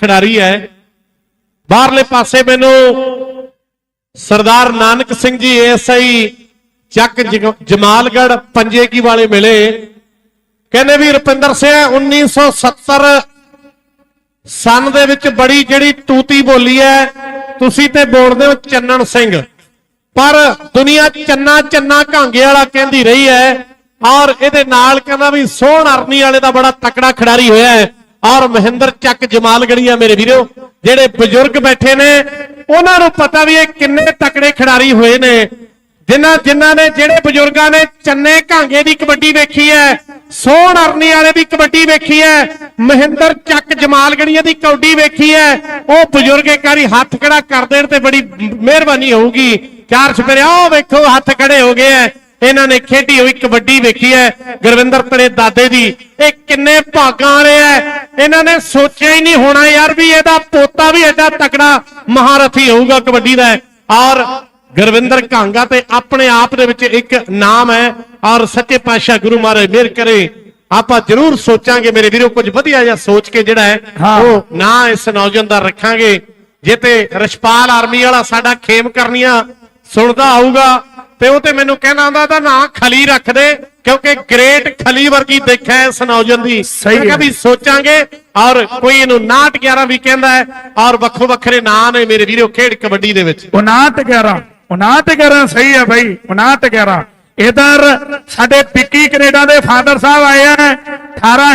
ਖਿਡਾਰੀ ਹੈ। ਬਾਹਰਲੇ ਪਾਸੇ ਮੈਨੂੰ ਸਰਦਾਰ ਨਾਨਕ ਸਿੰਘ ਜੀ ਐਸਆਈ ਚੱਕ ਜਗ- ਜਮਾਲਗੜ੍ਹ ਪੰਜੇ ਵਾਲੇ ਮਿਲੇ। ਕਹਿੰਦੇ ਵੀ ਰੁਪਿੰਦਰ ਸਿੰਘ 1970 ਸਨ ਦੇ ਵਿੱਚ ਬੜੀ ਜਿਹੜੀ ਤੂਤੀ ਬੋਲੀ ਹੈ, ਤੁਸੀਂ ਤੇ ਬੋਲਦੇ ਹੋ ਚੰਨਣ ਸਿੰਘ। ਪਰ ਦੁਨੀਆ ਚੰਨਾ ਚੰਨਾ ਘਾਂਗੇ ਵਾਲਾ ਕਹਿੰਦੀ ਰਹੀ ਹੈ ਔਰ ਇਹਦੇ ਨਾਲ ਕਹਿੰਦਾ ਵੀ ਸੋਹਣ ਅਰਨੀ ਵਾਲੇ ਦਾ ਬੜਾ ਤਕੜਾ ਖਿਡਾਰੀ ਹੋਇਆ ਹੈ। ਔਰ ਮਹਿੰਦਰ ਚੱਕ ਜਮਾਲਗੜੀਆ ਮੇਰੇ ਵੀਰੋ, ਜਿਹੜੇ ਬਜ਼ੁਰਗ ਬੈਠੇ ਨੇ, ਉਹਨਾਂ ਨੂੰ ਪਤਾ ਵੀ ਇਹ ਕਿੰਨੇ ਤਕੜੇ ਖਿਡਾਰੀ ਹੋਏ ਨੇ। ਜਿਨ੍ਹਾਂ ਜਿਨ੍ਹਾਂ ਨੇ ਜਿਹੜੇ ਬਜ਼ੁਰਗਾਂ ਨੇ ਚੰਨੇ ਘਾਂਗੇ ਦੀ ਕਬੱਡੀ ਵੇਖੀ ਹੈ, ਸੋਹਣ ਅਰਨੀ ਵਾਲੇ ਦੀ ਕਬੱਡੀ ਵੇਖੀ ਹੈ, ਮਹਿੰਦਰ ਚੱਕ ਜਮਾਲਗੜੀਆ ਦੀ ਕਬੱਡੀ ਵੇਖੀ ਹੈ, ਉਹ ਬਜ਼ੁਰਗ ਇੱਕ ਵਾਰੀ ਹੱਥ ਖੜਾ ਕਰ ਦੇਣ ਤੇ ਬੜੀ ਮਿਹਰਬਾਨੀ ਹੋਊਗੀ। ਚਾਰ ਛਪਰੇ ਆਓ ਵੇਖੋ, ਹੱਥ ਖੜੇ ਹੋ ਗਏ ਐ ਇਹਨਾਂ ਨੇ ਖੇਡੀ ਹੋਈ ਕਬੱਡੀ ਵੇਖੀ ਹੈ। ਗੁਰਵਿੰਦਰ ਤੇਰੇ ਦਾਦੇ ਦੀ, ਇਹ ਕਿੰਨੇ ਭਾਗਾਂ ਵਾਲੇ ਐ ਇਹਨਾਂ ਨੇ ਸੋਚਿਆ ਹੀ ਨਹੀਂ ਹੋਣਾ ਯਾਰ ਵੀ ਇਹਦਾ ਪੋਤਾ ਵੀ ਐਡਾ ਤਕੜਾ ਮਹਾਰਥੀ ਹੋਊਗਾ ਕਬੱਡੀ ਦਾ। ਔਰ ਗੁਰਵਿੰਦਰ ਕਾਂਗਾ ਤੇ ਆਪਣੇ ਆਪ ਦੇ ਵਿੱਚ ਇੱਕ ਨਾਮ ਹੈ। ਔਰ ਸੱਚੇ ਪਾਤਸ਼ਾਹ ਗੁਰੂ ਮਹਾਰਾਜ ਮਿਹਰ ਕਰੇ। ਆਪਾਂ ਜ਼ਰੂਰ ਸੋਚਾਂਗੇ ਮੇਰੇ ਵੀਰੋ ਕੁਝ ਵਧੀਆ ਜਿਹਾ ਸੋਚ ਕੇ ਜਿਹੜਾ ਹੈ ਹਾਂ। ਉਹ ਨਾਂ ਇਸ ਨੌਜਵਾਨ ਦਾ ਰੱਖਾਂਗੇ। ਜੇ ਤੇ ਰਸ਼ਪਾਲ ਆਰਮੀ ਵਾਲਾ ਸਾਡਾ ਖੇਮ ਕਰਨੀਆਂ ਸੁਣਦਾ ਆਊਗਾ ਤੇ ਉਹ ਤੇ ਮੈਨੂੰ ਕਹਿੰਦਾ ਹੁੰਦਾ ਤਾਂ ਨਾਂ ਖਲੀ ਰੱਖ ਦੇ। ਕਿਉਂਕਿ ਗ੍ਰੇਟ ਖਲੀ ਵਰਗੀ ਦੇਖਿਆ ਇਸ ਨੌਜਵਾਨ ਦੀ। ਮੈਂ। ਵੀ ਸੋਚਾਂਗੇ ਔਰ ਕੋਈ ਇਹਨੂੰ 59 11 ਵੀ ਕਹਿੰਦਾ ਹੈ ਔਰ ਵੱਖੋ ਵੱਖਰੇ ਨਾਂ ਨੇ ਮੇਰੇ ਵੀਰੋ ਖੇਡ ਕਬੱਡੀ ਦੇ ਵਿੱਚ। 59 11 59 11 ਸਹੀ ਹੈ ਭਾਈ 59 11 ਇਧਰ ਸਾਡੇ ਪਿੱਕੀ ਕੈਨੇਡਾ ਦੇ ਫਾਦਰ ਸਾਹਿਬ ਆਏ ਆ 18000